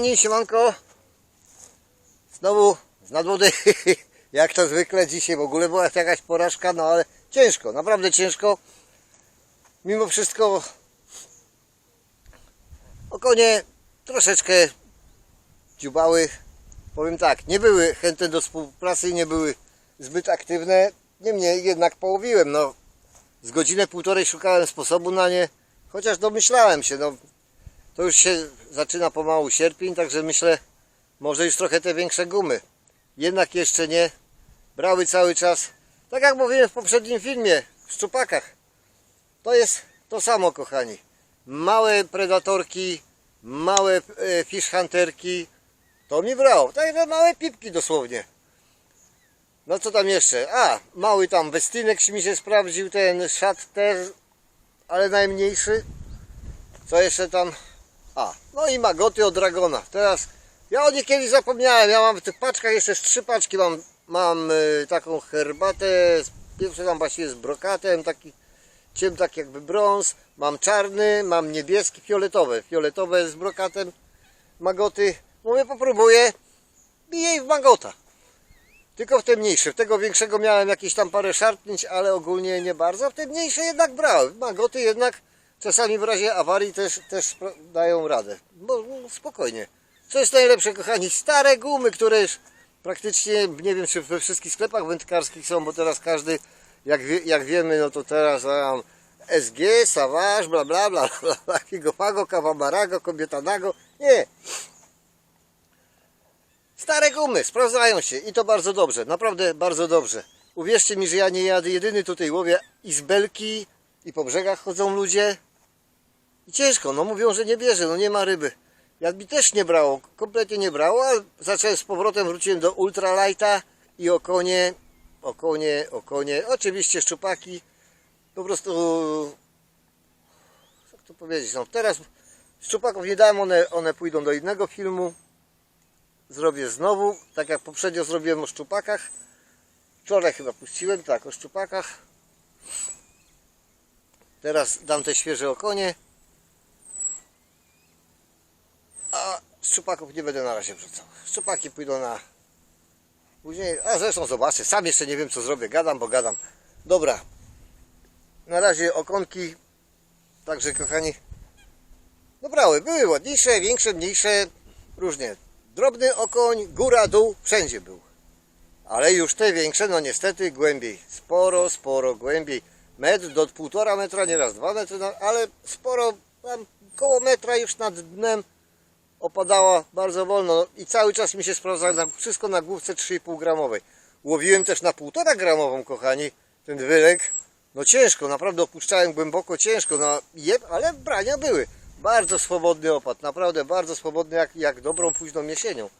kochani, siemanko. Znowu z nadwody, jak to zwykle dzisiaj w ogóle była jakaś porażka, no ale ciężko, naprawdę ciężko. Mimo wszystko okonie troszeczkę dziubały. Powiem tak, nie były chętne do współpracy, nie były zbyt aktywne. Niemniej jednak połowiłem, no z godzinę, półtorej szukałem sposobu na nie, chociaż domyślałem się, no to już się zaczyna pomału sierpień, także myślę, może już trochę te większe gumy. Jednak jeszcze nie. Brały cały czas, tak jak mówiłem w poprzednim filmie, w szczupakach. To jest to samo, kochani. Małe predatorki, małe e, fish hunterki, to mi brało. Takie małe pipki dosłownie. No co tam jeszcze? A, mały tam westynek mi się sprawdził, ten szat też, ale najmniejszy. Co jeszcze tam? A, no i magoty od Dragona. Teraz, ja o nich kiedyś zapomniałem, ja mam w tych paczkach jeszcze trzy paczki, mam, mam y, taką herbatę, pierwszy tam właściwie z brokatem, taki ciem tak jakby brąz, mam czarny, mam niebieski, fioletowe, fioletowe z brokatem, magoty. Mówię, popróbuję, biję ich w magota. Tylko w te mniejsze. W tego większego miałem jakieś tam parę szarpnięć, ale ogólnie nie bardzo. W te mniejsze jednak brałem. Magoty jednak czasami w razie awarii też, też dają radę. Bo no, spokojnie. Co jest najlepsze, kochani? Stare gumy, które już praktycznie, nie wiem czy we wszystkich sklepach wędkarskich są, bo teraz każdy, jak, wie, jak wiemy, no to teraz mam SG, Savage, bla bla bla, bla, bla Kawamarago, Kobietanago. Nie, Stare gumy, sprawdzają się i to bardzo dobrze, naprawdę bardzo dobrze. Uwierzcie mi, że ja nie jadę jedyny tutaj łowię i z belki i po brzegach chodzą ludzie. I ciężko, no mówią, że nie bierze, no nie ma ryby. Jak mi też nie brało, kompletnie nie brało, ale zacząłem z powrotem, wróciłem do ultralighta i okonie, okonie, okonie, oczywiście szczupaki. Po prostu, jak to powiedzieć, no teraz szczupaków nie dałem, one, one pójdą do innego filmu zrobię znowu, tak jak poprzednio zrobiłem o szczupakach. Wczoraj chyba puściłem, tak, o szczupakach. Teraz dam te świeże okonie. A szczupaków nie będę na razie wrzucał. Szczupaki pójdą na później. A zresztą zobaczę, sam jeszcze nie wiem co zrobię. Gadam, bo gadam. Dobra. Na razie okonki. Także kochani. No brały, były ładniejsze, większe, mniejsze, różnie. Drobny okoń, góra, dół, wszędzie był. Ale już te większe, no niestety głębiej. Sporo, sporo głębiej. Metr do półtora metra, nieraz dwa metry, no, ale sporo, tam koło metra już nad dnem opadała bardzo wolno. No, I cały czas mi się sprawdza na, wszystko na główce 3,5 gramowej. Łowiłem też na 1,5 gramową, kochani, ten wylek. No ciężko, naprawdę opuszczałem głęboko, ciężko, no ale brania były. Bardzo swobodny opad, naprawdę bardzo swobodny, jak, jak dobrą późną jesienią.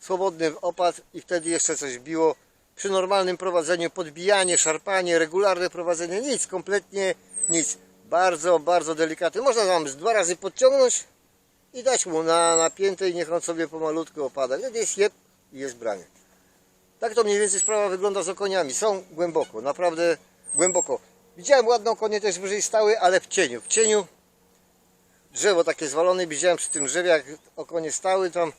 Swobodny opad i wtedy jeszcze coś biło. Przy normalnym prowadzeniu, podbijanie, szarpanie, regularne prowadzenie, nic, kompletnie nic. Bardzo, bardzo delikatny. Można tam dwa razy podciągnąć i dać mu na napięte i niech on sobie pomalutku opada. Wtedy jest jeb i jest branie. Tak to mniej więcej sprawa wygląda z okoniami. Są głęboko, naprawdę głęboko. Widziałem ładną konie też wyżej stały, ale w cieniu. W cieniu drzewo takie zwalone, widziałem przy tym drzewie, jak okonie stały tam.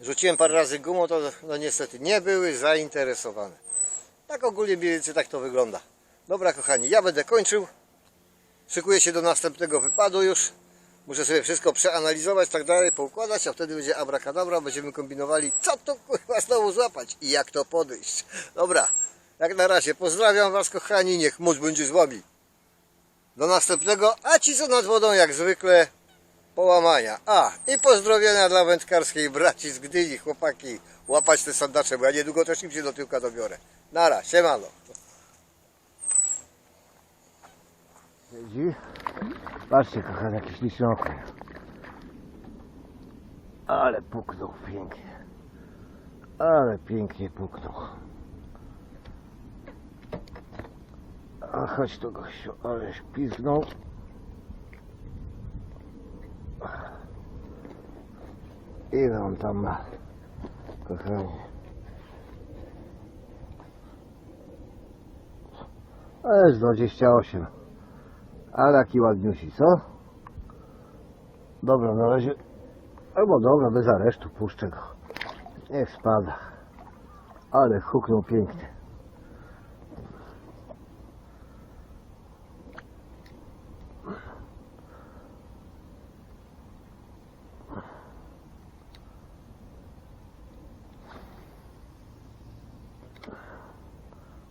Rzuciłem parę razy gumą, to no niestety nie były zainteresowane. Tak ogólnie mniej więcej tak to wygląda. Dobra kochani, ja będę kończył. Szykuję się do następnego wypadu już. Muszę sobie wszystko przeanalizować, tak dalej, poukładać, a wtedy będzie abracadabra, będziemy kombinowali, co to kurwa znowu złapać i jak to podejść. Dobra, jak na razie pozdrawiam Was kochani, niech moc będzie z Wami. Do następnego, a ci co nad wodą jak zwykle połamania. A, i pozdrowienia dla wędkarskiej braci z Gdyni, chłopaki, łapać te sandacze, bo ja niedługo też im się do tyłka dobiorę. Nara, siemano. Siedzi. Patrzcie kochani, jakiś okoń. Ale puknął pięknie. Ale pięknie puknął. A chodź tu gościu, ale śpiznął. Ile on tam ma? Kochani. A jest 28. Ale jaki ładniusi, co? Dobra, na razie Albo dobra, bez aresztu puszczę go. Niech spada. Ale huknął pięknie.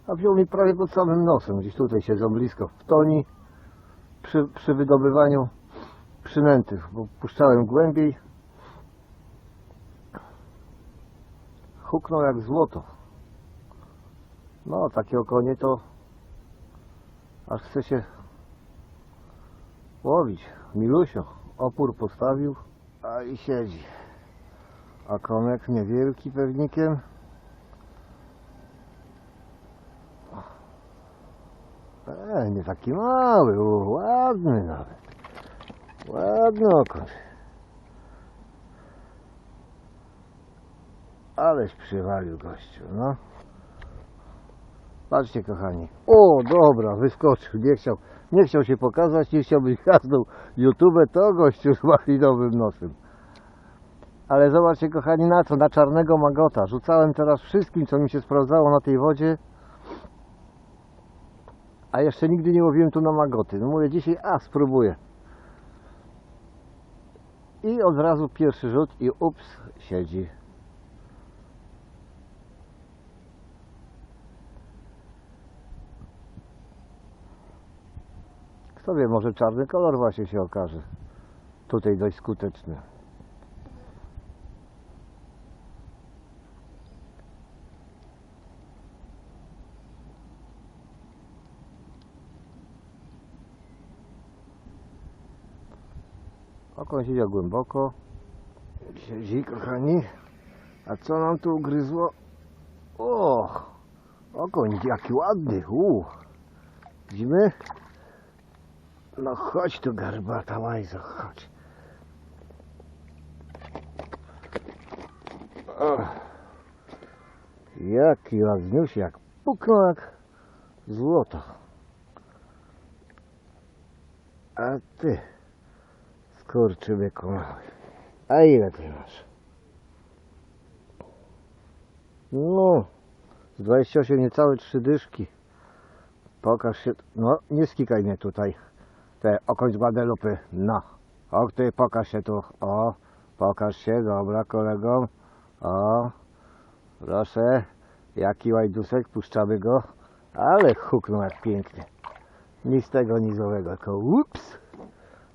A wziął mi prawie pod samym nosem. Gdzieś tutaj siedzą blisko w toni przy, przy wydobywaniu przynętych, bo puszczałem głębiej. Huknął jak złoto. No, takie okonie to aż chce się łowić. Milusio opór postawił, a i siedzi. Okonek niewielki pewnikiem. E, nie taki mały, o, ładny nawet. Ładny okon. Aleś przywalił gościu, no. Patrzcie kochani. O, dobra, wyskoczył, nie chciał, nie chciał się pokazać, nie chciał być gwiazdą YouTube, to gościu z malinowym nosem. Ale zobaczcie kochani na co, na czarnego magota. Rzucałem teraz wszystkim, co mi się sprawdzało na tej wodzie. A jeszcze nigdy nie łowiłem tu na magoty. No mówię dzisiaj, a spróbuję. I od razu pierwszy rzut i ups, siedzi. Kto wie, może czarny kolor właśnie się okaże. Tutaj dość skuteczny. Okon siedział głęboko. Siedzi, kochani. A co nam tu ugryzło? O! Okoń, jaki ładny. U. Widzimy? No chodź tu, garbata łajzo, chodź. O. Jaki ładniuś, jak puknął jak złoto. A ty... Skurczybyku mały. A ile ty masz? No, z 28 niecałe trzy dyszki. Pokaż się, no nie skikaj mnie tutaj. Te okoń z Guadalupe, no. O ty, pokaż się tu, o. Pokaż się, dobra kolego. O, proszę. Jaki łajdusek, puszczamy go. Ale huknął jak pięknie. Nic tego nizowego, tylko ups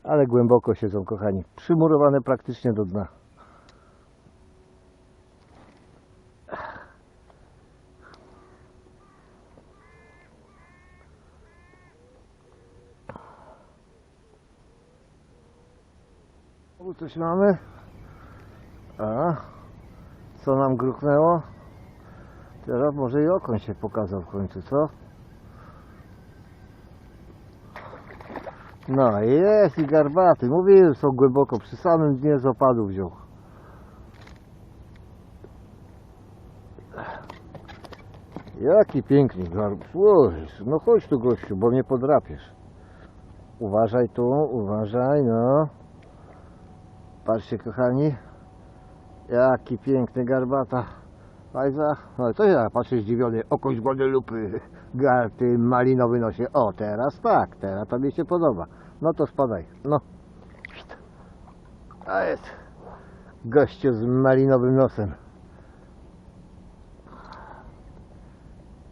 ale głęboko siedzą, kochani. Przymurowane praktycznie do dna. Coś mamy. A, co nam gruchnęło? Teraz może i okoń się pokazał w końcu, co? No jest i garbaty. Mówiłem, są głęboko. Przy samym dnie z opadu wziął. Jaki piękny garb. Oj, No chodź tu gościu, bo mnie podrapiesz. Uważaj tu, uważaj, no. Patrzcie kochani. Jaki piękny garbata. Fajza. No to ja patrzę zdziwiony. Okoń z Guadalupe. Garty malinowy nosie. O, teraz tak. Teraz to mi się podoba. No to spadaj. No. A jest. Gościu z malinowym nosem.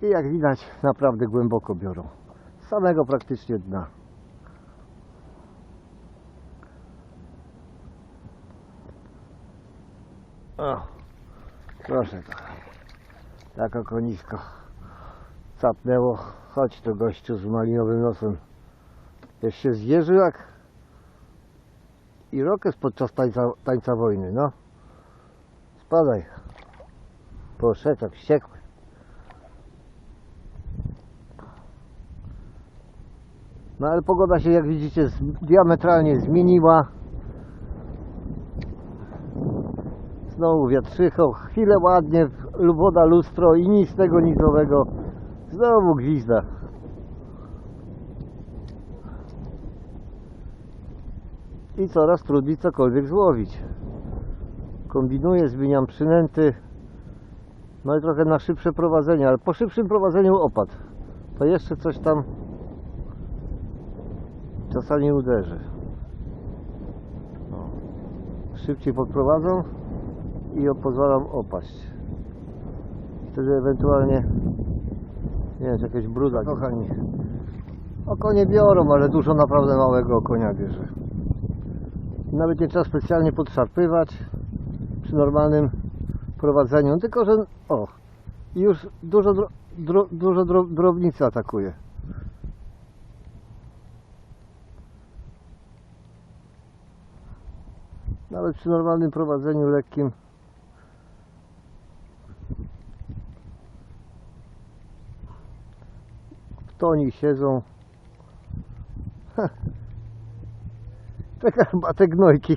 I jak widać, naprawdę głęboko biorą. Z samego praktycznie dna. Proszę to. Tak okonisko capnęło. Chodź tu gościu z malinowym nosem. Jeszcze się zjeżył jak Irokes podczas tańca, tańca wojny, no. Spadaj. Poszedł jak wściekły. No ale pogoda się jak widzicie diametralnie zmieniła. Znowu wiatrzycho, chwilę ładnie, woda lustro i nic tego nizowego. Znowu gwizda. I coraz trudniej cokolwiek złowić. Kombinuję, zmieniam przynęty. No i trochę na szybsze prowadzenie, ale po szybszym prowadzeniu opad. To jeszcze coś tam czasami uderzy. No. Szybciej podprowadzą i pozwalam opaść. Wtedy ewentualnie nie wiem, czy jakieś bruda. Kochani, oko nie biorą, ale dużo naprawdę małego konia bierze. Nawet nie trzeba specjalnie podszarpywać przy normalnym prowadzeniu, tylko że o, już dużo, dro, dro, dużo dro, drobnicy atakuje. Nawet przy normalnym prowadzeniu lekkim w toni siedzą. Taka chyba te gnojki.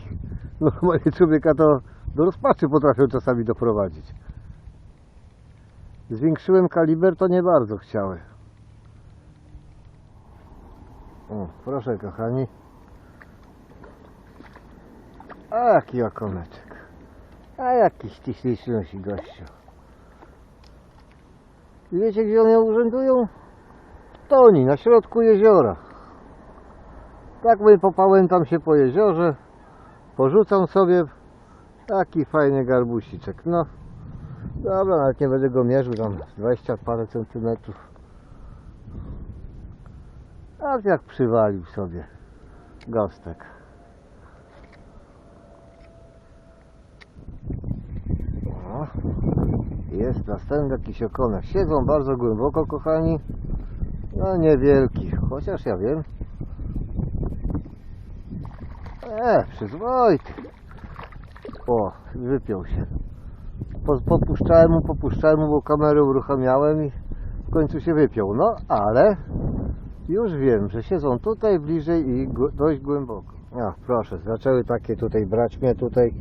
Normalnie człowieka to do rozpaczy potrafią czasami doprowadzić. Zwiększyłem kaliber, to nie bardzo chciały. O, proszę kochani. A jaki okoneczek. A jaki ściśliśmy nosi gościu. I wiecie gdzie one urzędują? Toni, na środku jeziora. Tak mówię, popałętam się po jeziorze. Porzucam sobie taki fajny garbusiczek. No, dobra, nawet nie będę go mierzył, tam 20 parę centymetrów. A jak przywalił sobie gostek. O, jest następny jakiś okonek. Siedzą bardzo głęboko, kochani. No niewielki, chociaż ja wiem. E, przyzwoity. O, wypiął się. Po- Popuszczałem mu, popuszczałem mu, bo kamerę uruchamiałem i w końcu się wypiął. No, ale już wiem, że siedzą tutaj bliżej i dość głęboko. A, proszę, zaczęły takie tutaj brać mnie tutaj.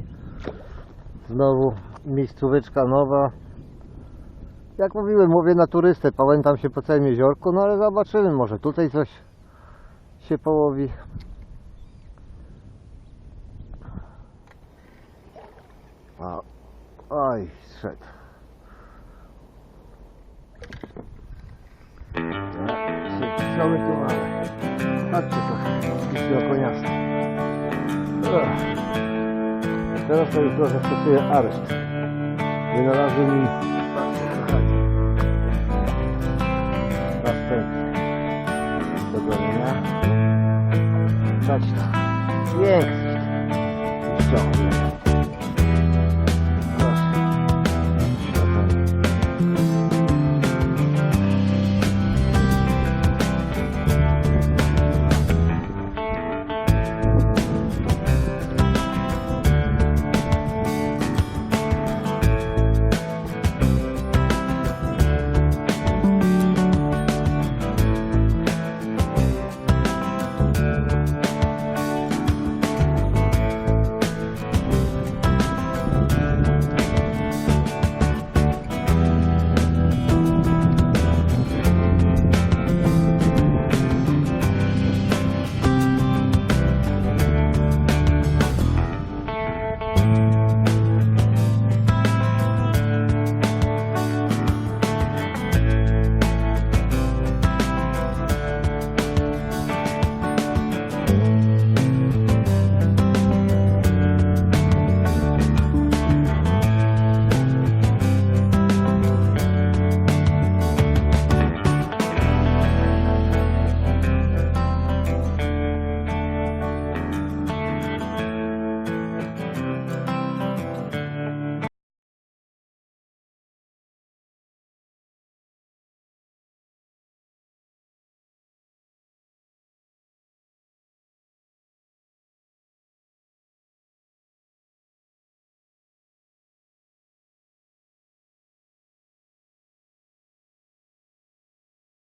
Znowu miejscóweczka nowa. Jak mówiłem, mówię na turystę, pamiętam się po całym jeziorku, no ale zobaczymy, może tutaj coś się połowi. A, oj, zszedł. Co my tu mamy? Patrzcie to, okoniaste. Ech. Teraz to już trochę stosuję areszt. Wynalazły mi... Patrzcie kochani. Do gonienia. Chodź to. Pięknie. Ściągnę. Proszę.